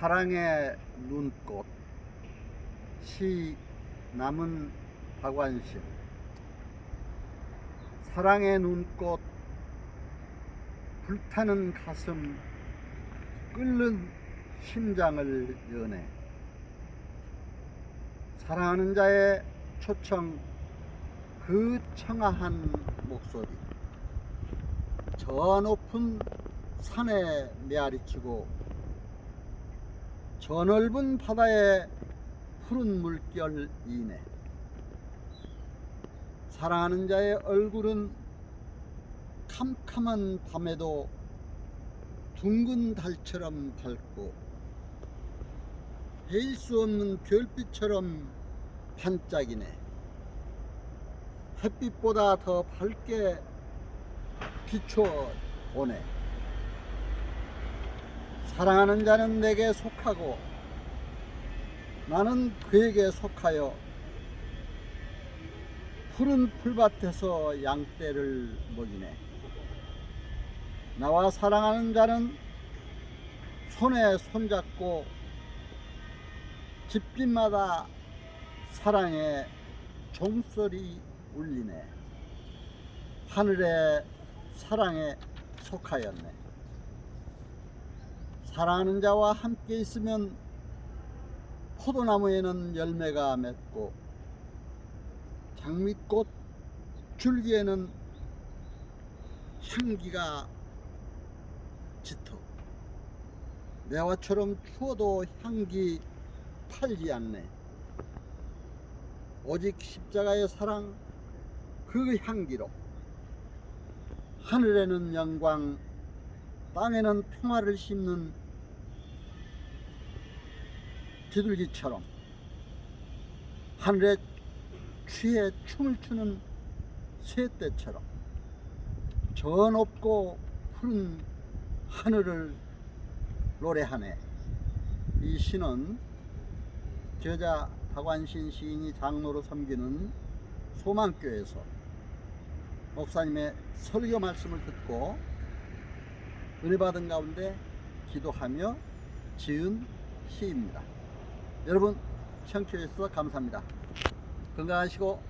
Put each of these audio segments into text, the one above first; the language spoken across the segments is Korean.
사랑의 눈꽃 시 남은 박완신 사랑의 눈꽃 불타는 가슴 끓는 심장을 여네 사랑하는 자의 초청 그 청아한 목소리. 저 높은 산에 메아리치고 저 넓은 바다의 푸른 물결 이네 사랑하는 자의 얼굴은 캄캄한 밤에도 둥근 달처럼 밝고 헤일 수 없는 별빛처럼 반짝이네. 햇빛보다 더 밝게 비춰 오네 사랑하는 자는 내게 속하고 나는 그에게 속하여 푸른 풀밭에서 양떼를 먹이네. 나와 사랑하는 자는 손에 손잡고 집집마다 사랑의 종소리 울리네. 하늘의 사랑에 속하였네. 사랑하는 자와 함께 있으면 포도나무에는 열매가 맺고 장미꽃 줄기에는 향기가 짙어. 매화처럼 추워도 향기 팔지 않네. 오직 십자가의 사랑 그 향기로 하늘에는 영광 땅에는 평화를 심는 비둘기처럼 하늘에 취해 춤을 추는 새떼처럼 저 높고 푸른 하늘을 노래하네. 이 시는 저자 박완신 시인이 장로로 섬기는 소망교에서 목사님의 설교 말씀을 듣고 은혜 받은 가운데 기도하며 지은 시입니다. 여러분 청취해 주셔서 감사합니다. 건강하시고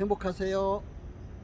행복하세요.